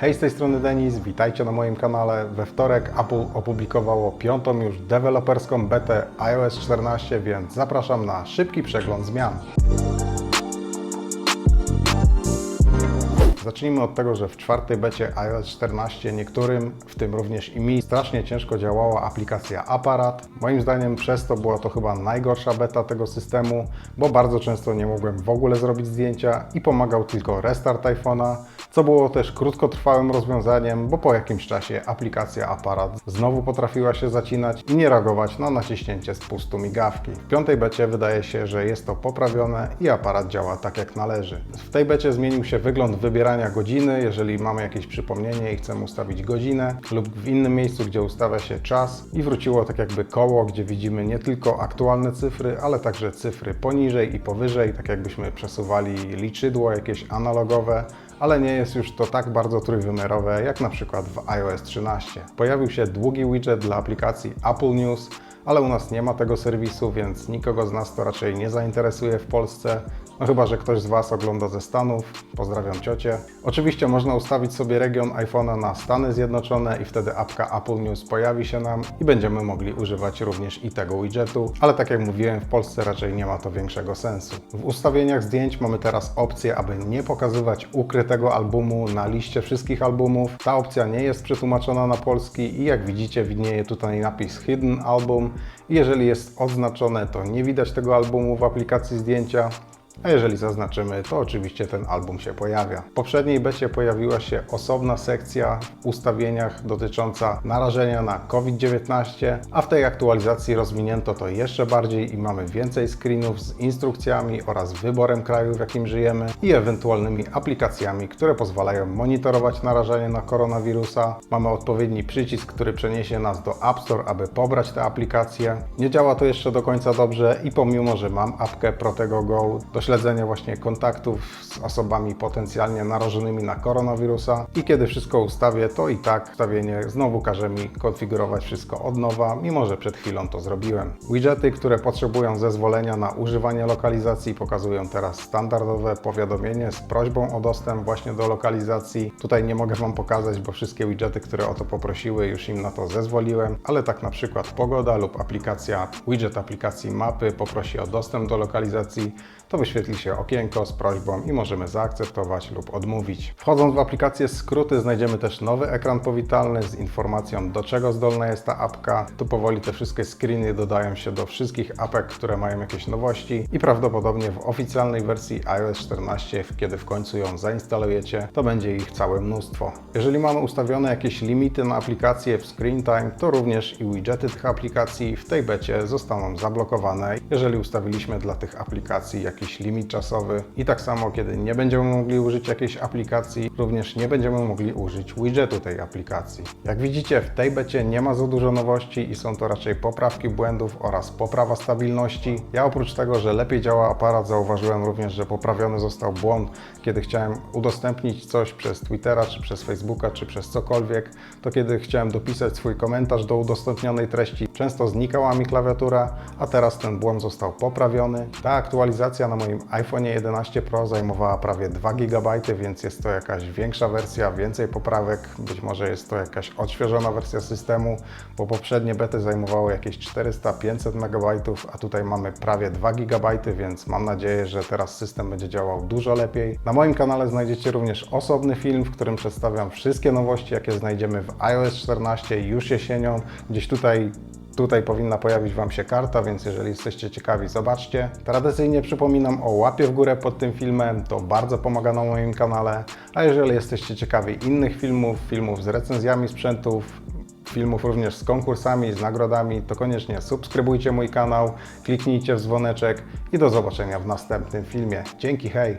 Hej, z tej strony Denis, witajcie na moim kanale. We wtorek Apple opublikowało piątą już deweloperską betę iOS 14, więc zapraszam na szybki przegląd zmian. Zacznijmy od tego, że w czwartej becie iOS 14 niektórym, w tym również i mi, strasznie ciężko działała aplikacja Aparat. Moim zdaniem przez to była to chyba najgorsza beta tego systemu, bo bardzo często nie mogłem w ogóle zrobić zdjęcia i pomagał tylko restart iPhone'a, co było też krótkotrwałym rozwiązaniem, bo po jakimś czasie aplikacja Aparat znowu potrafiła się zacinać i nie reagować na naciśnięcie spustu migawki. W piątej becie wydaje się, że jest to poprawione i aparat działa tak jak należy. W tej becie zmienił się wygląd wybierania godziny, jeżeli mamy jakieś przypomnienie i chcemy ustawić godzinę lub w innym miejscu, gdzie ustawia się czas i wróciło tak jakby koło, gdzie widzimy nie tylko aktualne cyfry, ale także cyfry poniżej i powyżej, tak jakbyśmy przesuwali liczydło jakieś analogowe, ale nie jest już to tak bardzo trójwymiarowe jak na przykład w iOS 13. Pojawił się długi widget dla aplikacji Apple News, ale u nas nie ma tego serwisu, więc nikogo z nas to raczej nie zainteresuje w Polsce. No chyba, że ktoś z Was ogląda ze Stanów. Pozdrawiam ciocię. Oczywiście można ustawić sobie region iPhone'a na Stany Zjednoczone i wtedy apka Apple News pojawi się nam i będziemy mogli używać również i tego widgetu, ale tak jak mówiłem, w Polsce raczej nie ma to większego sensu. W ustawieniach zdjęć mamy teraz opcję, aby nie pokazywać ukrytego albumu na liście wszystkich albumów. Ta opcja nie jest przetłumaczona na polski i jak widzicie widnieje tutaj napis Hidden Album jeżeli jest odznaczone, to nie widać tego albumu w aplikacji zdjęcia. A jeżeli zaznaczymy, to oczywiście ten album się pojawia. W poprzedniej becie pojawiła się osobna sekcja w ustawieniach dotycząca narażenia na COVID-19, a w tej aktualizacji rozwinięto to jeszcze bardziej i mamy więcej screenów z instrukcjami oraz wyborem kraju, w jakim żyjemy i ewentualnymi aplikacjami, które pozwalają monitorować narażenie na koronawirusa. Mamy odpowiedni przycisk, który przeniesie nas do App Store, aby pobrać te aplikacje. Nie działa to jeszcze do końca dobrze i pomimo, że mam apkę Protego Go do śledzenia właśnie kontaktów z osobami potencjalnie narażonymi na koronawirusa i kiedy wszystko ustawię, to i tak ustawienie znowu każe mi konfigurować wszystko od nowa, mimo że przed chwilą to zrobiłem. Widgety, które potrzebują zezwolenia na używanie lokalizacji pokazują teraz standardowe powiadomienie z prośbą o dostęp właśnie do lokalizacji. Tutaj nie mogę Wam pokazać, bo wszystkie widgety, które o to poprosiły, już im na to zezwoliłem, ale tak na przykład pogoda lub aplikacja, widget aplikacji mapy poprosi o dostęp do lokalizacji, to wyświetli się okienko z prośbą i możemy zaakceptować lub odmówić. Wchodząc w aplikację skróty znajdziemy też nowy ekran powitalny z informacją do czego zdolna jest ta apka. Tu powoli te wszystkie screeny dodają się do wszystkich apek, które mają jakieś nowości i prawdopodobnie w oficjalnej wersji iOS 14, kiedy w końcu ją zainstalujecie, to będzie ich całe mnóstwo. Jeżeli mamy ustawione jakieś limity na aplikacje w screen time, to również i widgety tych aplikacji w tej becie zostaną zablokowane, jeżeli ustawiliśmy dla tych aplikacji jakiś limit czasowy. I tak samo, kiedy nie będziemy mogli użyć jakiejś aplikacji, również nie będziemy mogli użyć widgetu tej aplikacji. Jak widzicie, w tej becie nie ma za dużo nowości i są to raczej poprawki błędów oraz poprawa stabilności. Ja oprócz tego, że lepiej działa aparat, zauważyłem również, że poprawiony został błąd, kiedy chciałem udostępnić coś przez Twittera, czy przez Facebooka, czy przez cokolwiek, to kiedy chciałem dopisać swój komentarz do udostępnionej treści, często znikała mi klawiatura, a teraz ten błąd został poprawiony. Ta aktualizacja na moim iPhone 11 Pro zajmowała prawie 2 GB, więc jest to jakaś większa wersja, więcej poprawek, być może jest to jakaś odświeżona wersja systemu, bo poprzednie bety zajmowały jakieś 400-500 MB, a tutaj mamy prawie 2 GB, więc mam nadzieję, że teraz system będzie działał dużo lepiej. Na moim kanale znajdziecie również osobny film, w którym przedstawiam wszystkie nowości, jakie znajdziemy w iOS 14 już jesienią. Gdzieś tutaj Tutaj powinna pojawić Wam się karta, więc jeżeli jesteście ciekawi, zobaczcie. Tradycyjnie przypominam o łapie w górę pod tym filmem, to bardzo pomaga na moim kanale. A jeżeli jesteście ciekawi innych filmów, filmów z recenzjami sprzętów, filmów również z konkursami, z nagrodami, to koniecznie subskrybujcie mój kanał, kliknijcie w dzwoneczek i do zobaczenia w następnym filmie. Dzięki, hej!